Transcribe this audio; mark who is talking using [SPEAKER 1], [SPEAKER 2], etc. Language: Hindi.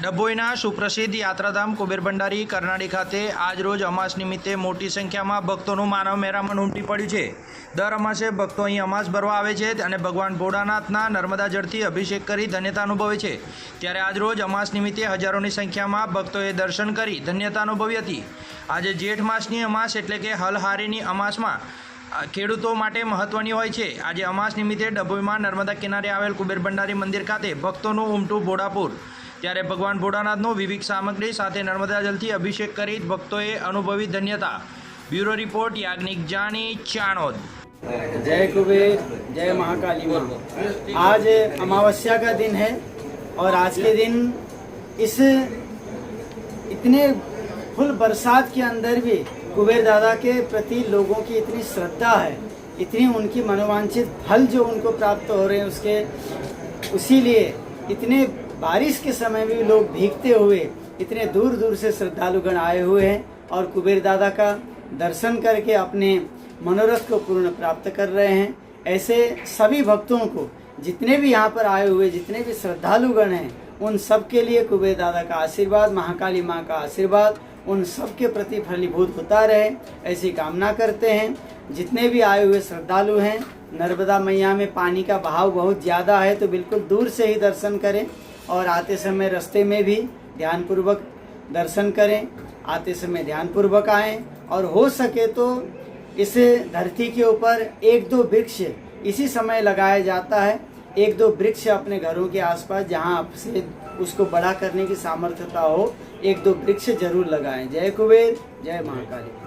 [SPEAKER 1] ડભોઈના સુપ્રસિદ્ધ યાત્રાધામ કુબેર ભંડારી કરનાળી ખાતે આજરોજ અમાસ નિમિત્તે મોટી સંખ્યામાં ભક્તોનું માનવ મેરામણ ઉમટી પડ્યું છે. દર અમાસે ભક્તો અહીં અમાસ ભરવા આવે છે અને ભગવાન ભોળાનાથના નર્મદા જળથી અભિષેક કરી ધન્યતા અનુભવે છે. ત્યારે આજરોજ અમાસ નિમિત્તે હજારોની સંખ્યામાં ભક્તોએ દર્શન કરી ધન્યતા અનુભવી હતી. આજે જેઠ માસની અમાસ એટલે કે હલહારીની અમાસમાં ખેડૂતો માટે મહત્વની હોય છે. આજે અમાસ નિમિત્તે ડભોઈમાં નર્મદા કિનારે આવેલ કુબેર ભંડારી મંદિર ખાતે ભક્તોનું ઉમટું ભોળાપુર. ત્યારે ભગવાન ભોળાનાથનું વિવિધ સામગ્રી સાથે નર્મદા જલથી અભિષેક કરી ભક્તોએ અનુભવી ધન્યતા બ્યુરો રિપોર્ટ યાજ્ઞિક જાની ચાણોદ
[SPEAKER 2] जय कुबेर जय महाकाली माँ आज अमावस्या का दिन है और आज के दिन इस इतने फुल बरसात के अंदर भी कुबेर दादा के प्रति लोगों की इतनी श्रद्धा है इतनी उनकी मनोवांछित फल जो उनको प्राप्त हो रहे हैं उसके उसीलिए इतने बारिश के समय में भी लोग भीगते हुए इतने दूर दूर से श्रद्धालुगण आए हुए हैं और कुबेर दादा का दर्शन करके अपने मनोरथ को पूर्ण प्राप्त कर रहे हैं। ऐसे सभी भक्तों को, जितने भी यहाँ पर आए हुए, जितने भी श्रद्धालुगण हैं, उन सब के लिए कुबेर दादा का आशीर्वाद, महाकाली माँ का आशीर्वाद, उन सब के प्रति फलीभूत होता रहे, ऐसी कामना करते हैं। जितने भी आए हुए श्रद्धालु हैं, नर्मदा मैया में पानी का बहाव बहुत ज़्यादा है तो बिल्कुल दूर से ही दर्शन करें। और आते समय रास्ते में भी ध्यानपूर्वक दर्शन करें, आते समय ध्यानपूर्वक आएँ और हो सके तो इस धरती के ऊपर एक दो वृक्ष इसी समय लगाया जाता है। एक दो वृक्ष अपने घरों के आसपास जहाँ आपसे उसको बड़ा करने की सामर्थ्यता हो, एक दो वृक्ष ज़रूर लगाएँ। जय कुबेर, जय महाकाली।